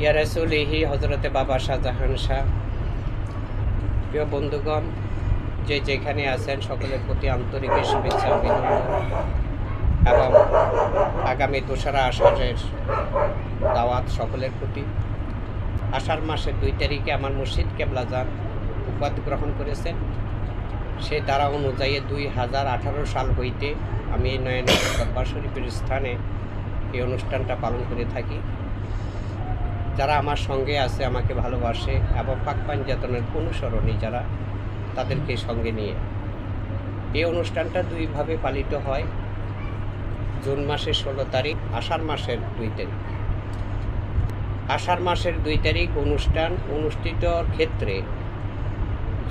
ইয়া রাসূলিহি হজরতে বাবা শাহজাহান শাহ। প্রিয় বন্ধুগণ, যে যেখানে আছেন, সকলের প্রতি আন্তরিক শুভেচ্ছা অভিনন্দন। এবং আগামী দোসরা আষাঢ়ের দাওয়াত সকলের প্রতি। আষাঢ় মাসের দুই তারিখে আমার মুর্শিদ কেবলাজান উপাধি গ্রহণ করেছেন। সে দ্বারা অনুযায়ী দুই হাজার আঠারো সাল হইতে আমি নয়ন শরীফের স্থানে এই অনুষ্ঠানটা পালন করে থাকি। যারা আমার সঙ্গে আছে, আমাকে ভালোবাসে এবং পাক পাঞ্জাতনের অনুসরণী যারা তাদেরকে সঙ্গে নিয়ে। এই অনুষ্ঠানটা দুইভাবে পালিত হয়। জুন মাসের ষোলো তারিখ, আষাঢ় মাসের দুই তারিখ। আষাঢ় মাসের দুই তারিখ অনুষ্ঠান অনুষ্ঠিত ক্ষেত্রে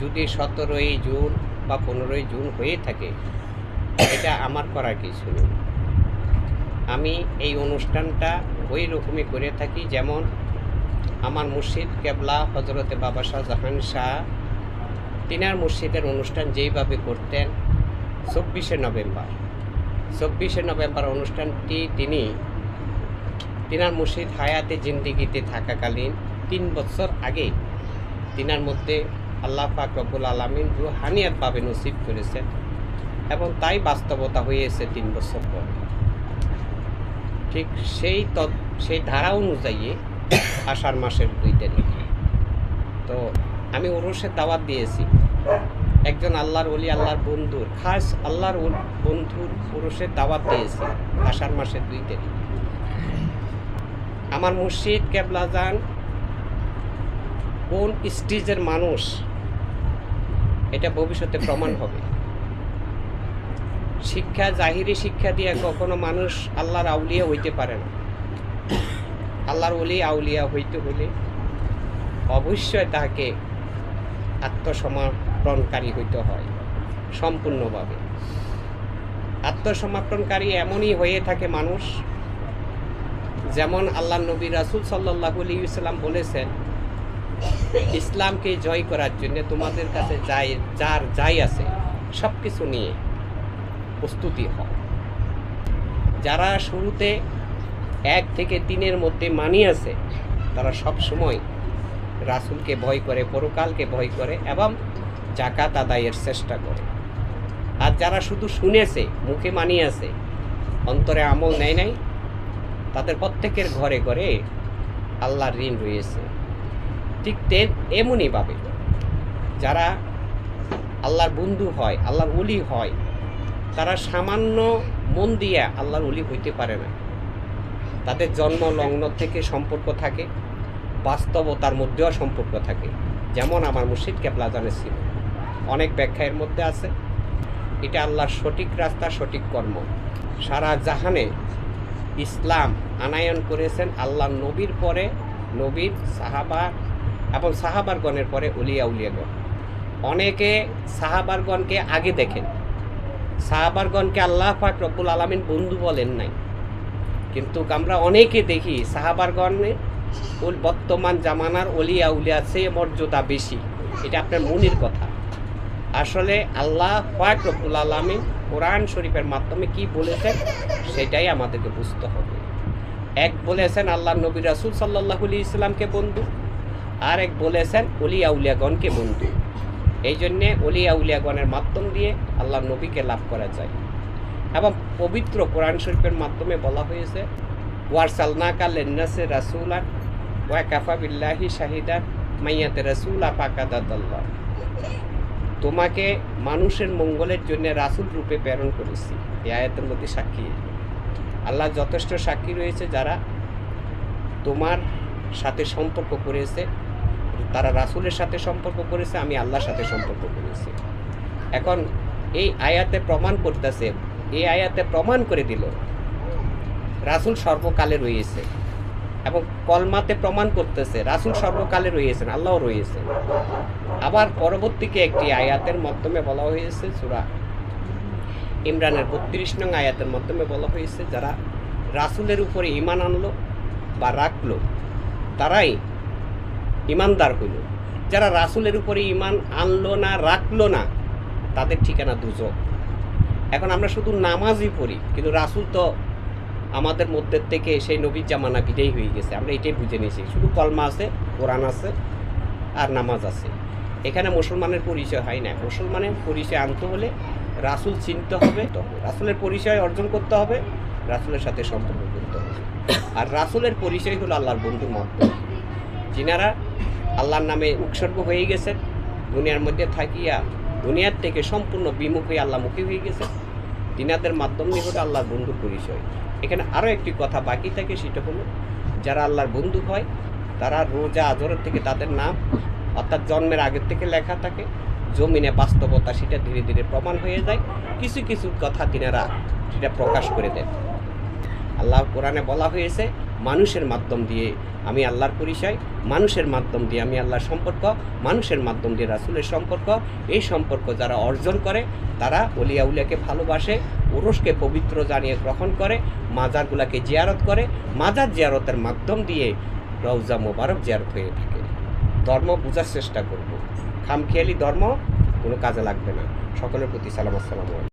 যদি সতেরোই জুন বা পনেরোই জুন হয়ে থাকে, এটা আমার করার কিছু নেই। আমি এই অনুষ্ঠানটা ওই রকমই করে থাকি, যেমন আমার মুর্শিদ কেবলা হজরতে বাবা শাহজাহান শাহ, তিনার মুর্শিদের অনুষ্ঠান যেইভাবে করতেন, চব্বিশে নভেম্বর। চব্বিশে নভেম্বর অনুষ্ঠানটি তিনি, তিনার মুর্শিদ হায়াতে জিন্দিগিতে থাকাকালীন তিন বছর আগে তিনার মধ্যে আল্লাহ পাক রব্বুল আলমিন রুহানিয়াতভাবে নসিব করেছেন এবং তাই বাস্তবতা হয়েছে তিন বছর পর। ঠিক সেই তৎ সেই ধারা অনুযায়ী আষাঢ় মাসের দুই তারিখ। তো আমি ওরসের দাওয়াত দিয়েছি। একজন আল্লাহর অলি আল্লাহর বন্ধুর খাস আল্লাহর বন্ধুর পুরুষের দাওয়াত দিয়েছি আষাঢ় মাসের দুই তারিখ। আমার মুর্শিদ কেবলাজান কোন স্টেজের মানুষ? এটা ভবিষ্যতে প্রমাণ হবে। শিক্ষা, জাহিরি শিক্ষা দিয়ে কখনো মানুষ আল্লাহর আউলিয়া হইতে পারে না। আল্লাহর ওলি, আউলিয়া হইতে হলে অবশ্যই তাকে আত্মসমর্পণকারী হইতে হয়, সম্পূর্ণভাবে। আত্মসমর্পণকারী এমনই হয়ে থাকে মানুষ, যেমন আল্লাহ নবী রাসুল সাল্লাহ ইসলাম বলেছেন, ইসলামকে জয় করার জন্য তোমাদের কাছে যাই, যার যাই আছে সব কিছু নিয়ে প্রস্তুতি হও। যারা শুরুতে এক থেকে তিনের মধ্যে মানি আছে। তারা সব সময় রাসুলকে ভয় করে, পরকালকে ভয় করে এবং জাকাত আদায়ের চেষ্টা করে। আর যারা শুধু শুনেছে, মুখে মানিয়ে আছে, অন্তরে আমল নেয় নাই, তাদের প্রত্যেকের ঘরে ঘরে আল্লাহর ঋণ রয়েছে। ঠিক তেন এমনইভাবে যারা আল্লাহর বন্ধু হয়, আল্লাহর উলি হয়, তারা সামান্য মন দিয়ে আল্লাহর উলি হইতে পারে না। তাদের জন্ম, লগ্ন থেকে সম্পর্ক থাকে, বাস্তবতার মধ্যেও সম্পর্ক থাকে। যেমন আমার মুর্শিদ কেবলা ছিল। অনেক ব্যাখ্যা এর মধ্যে আছে, এটা আল্লাহর সঠিক রাস্তা, সঠিক কর্ম। সারা জাহানে ইসলাম আনায়ন করেছেন আল্লাহ নবীর পরে, নবীর সাহাবা এবং সাহাবারগণের পরে উলিয়া উলিয়াগণ। অনেকে সাহাবারগণকে আগে দেখেন। সাহাবারগণকে আল্লাহ পাক রব্বুল আলমিন বন্ধু বলেন নাই। কিন্তু আমরা অনেকে দেখি সাহাবারগণে বর্তমান জামানার অলিয়া উলিয়া সে মর্যাদা বেশি। এটা আপনার মনির কথা। আসলে আল্লাহ পাক রব্বুল আলমিন কোরআন শরীফের মাধ্যমে কি বলেছেন সেটাই আমাদেরকে বুঝতে হবে। এক বলেছেন আল্লাহ নবী রাসুল সাল্লাহ ইসলামকে বন্ধু, আর এক বলেছেন অলিয়া উলিয়াগণকে বন্ধু। এই জন্যে অলিয়া উলিয়াগণের মাধ্যম দিয়ে আল্লাহ নবীকে লাভ করা যায়। এবং পবিত্র কোরআন শরীফের মাধ্যমে বলা হয়েছে ওয়ারসালনাকা লেন্নাসে রাসুলান ওয়া কাফা বিল্লাহি শাহিদান মাইয়াতে রাসুলা পাকাদাদাল্লাহ তোমাকে মানুষের মঙ্গলের জন্য রাসুল রূপে প্রেরণ করেছি। এই আয়াতের মধ্যে সাক্ষী। আল্লাহ যথেষ্ট সাক্ষী রয়েছে যারা তোমার সাথে সম্পর্ক করেছে, তারা রাসুলের সাথে সম্পর্ক করেছে, আমি আল্লাহর সাথে সম্পর্ক করেছি। এখন এই আয়াতে প্রমাণ করতেছে এই আয়াতে প্রমাণ করে দিল, রাসুল সর্বকালে রয়েছে এবং কলমাতে প্রমাণ করতেছে, রাসুল সর্বকালে রয়েছেন আল্লাহ রয়েছেন আবার পরবর্তীকে একটি আয়াতের মাধ্যমে বলা হয়েছে, সুরা ইমরানের বত্রিশ নং আয়াতের মাধ্যমে বলা হয়েছে, যারা রাসুলের উপরে ইমান আনলো বা রাখল, তারাই ইমানদার হইল। যারা রাসুলের উপরে ইমান আনলো না, রাখল না, তাদের ঠিকানা দুজক। এখন আমরা শুধু নামাজই পড়ি, কিন্তু রাসুল তো আমাদের মধ্যে থেকে সেই নবীর জামানা বিদায় হয়ে গেছে। আমরা এটাই বুঝে নিয়েছি। শুধু কলমা আছে, কোরআন আছে আর নামাজ আছে। এখানে মুসলমানের পরিচয় হয় না। মুসলমানের পরিচয় আনতে হলে রাসুল চিনতে হবে রাসুলের পরিচয় অর্জন করতে হবে, রাসুলের সাথে সম্পর্ক করতে হবে। আর রাসুলের পরিচয় হলো আল্লাহর বন্ধুর মাধ্যম যিনারা আল্লাহর নামে উৎসর্গ হয়ে গেছেন, দুনিয়ার মধ্যে থাকিয়া দুনিয়ার থেকে সম্পূর্ণ বিমুখ হয়ে আল্লাহমুখী হয়ে গেছে। তিনাদের মাধ্যমে হলো আল্লাহর বন্ধুর পরিচয়। এখানে আরও একটি কথা বাকি থাকে, সেটা হলো যারা আল্লাহর বন্ধু হয়, তারা রোজা আজরের থেকে তাদের নাম, অর্থাৎ জন্মের আগের থেকে লেখা থাকে, জমিনে বাস্তবতা সেটা ধীরে ধীরে প্রমাণ হয়ে যায়। কিছু কিছু কথা তিনারা সেটা প্রকাশ করে দেন আল্লাহ কোরআনে বলা হয়েছে মানুষের মাধ্যম দিয়ে আমি আল্লাহর পরিচয়, মানুষের মাধ্যম দিয়ে আমি আল্লাহর সম্পর্ক, মানুষের মাধ্যম দিয়ে রাসুলের সম্পর্ক, এই সম্পর্ক যারা অর্জন করে, তারা অলিয়া উলিয়াকে ভালোবাসে, ওরসকে পবিত্র জানিয়ে গ্রহণ করে, মাজারগুলাকে জিয়ারত করে, মাজার জিয়ারতের মাধ্যম দিয়ে রওজা মোবারক জিয়ারত হয়ে থাকে। ধর্ম বোঝার চেষ্টা করব। খামখেয়ালি ধর্ম কোনো কাজে লাগবে না। সকলের প্রতি সালাম আসসালামু